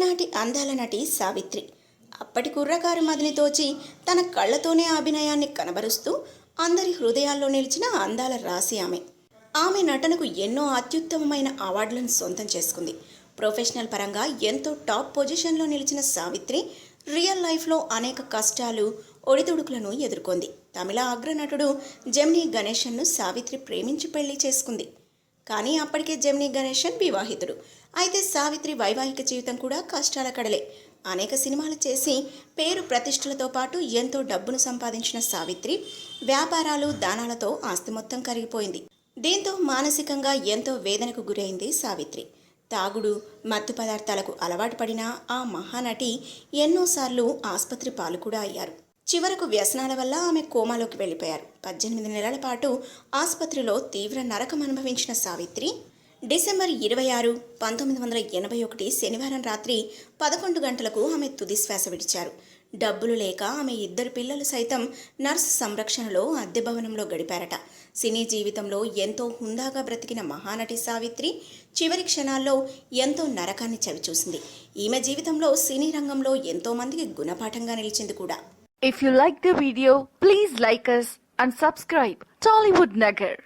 అలనాటి అందాల నటి సావిత్రి. అప్పటి కుర్రకారు మదిని తోచి తన కళ్ళతోనే అభినయాన్ని కనబరుస్తూ అందరి హృదయాల్లో నిలిచిన అందాల రాశి ఆమె. ఆమె నటనకు ఎన్నో అత్యుత్తమమైన అవార్డులను సొంతం చేసుకుంది. ప్రొఫెషనల్ పరంగా ఎంతో టాప్ పొజిషన్లో నిలిచిన సావిత్రి రియల్ లైఫ్లో అనేక కష్టాలు ఒడిదుడుకులను ఎదుర్కొంది. తమిళ అగ్రనటుడు జెమినీ గణేశన్ను సావిత్రి ప్రేమించి పెళ్ళి చేసుకుంది. కానీ అప్పటికే జమిని గణేశన్ వివాహితుడు. అయితే సావిత్రి వైవాహిక జీవితం కూడా కష్టాల కడలే. అనేక సినిమాలు చేసి పేరు ప్రతిష్టలతో పాటు ఎంతో డబ్బును సంపాదించిన సావిత్రి వ్యాపారాలు దానాలతో ఆస్తి మొత్తం కరిగిపోయింది. దీంతో మానసికంగా ఎంతో వేదనకు గురైంది సావిత్రి. తాగుడు మత్తు పదార్థాలకు అలవాటు పడిన ఆ మహానటి ఎన్నోసార్లు ఆసుపత్రి పాలు కూడా అయ్యారు. చివరకు వ్యసనాల వల్ల ఆమె కోమాలోకి వెళ్ళిపోయారు. పద్దెనిమిది నెలల పాటు ఆసుపత్రిలో తీవ్ర నరకం అనుభవించిన సావిత్రి డిసెంబర్ ఇరవై ఆరు పంతొమ్మిది వందల ఎనభై ఒకటి శనివారం రాత్రి పదకొండు గంటలకు ఆమె తుది శ్వాస విడిచారు. డబ్బులు లేక ఆమె ఇద్దరు పిల్లలు సైతం నర్సు సంరక్షణలో అద్దె భవనంలో గడిపారట. సినీ జీవితంలో ఎంతో హుందాగా బ్రతికిన మహానటి సావిత్రి చివరి క్షణాల్లో ఎంతో నరకాన్ని చవిచూసింది. ఈమె జీవితంలో సినీ రంగంలో ఎంతో మందికి గుణపాఠంగా నిలిచింది కూడా. If you like the video, please like us and subscribe Tollywood Nagar.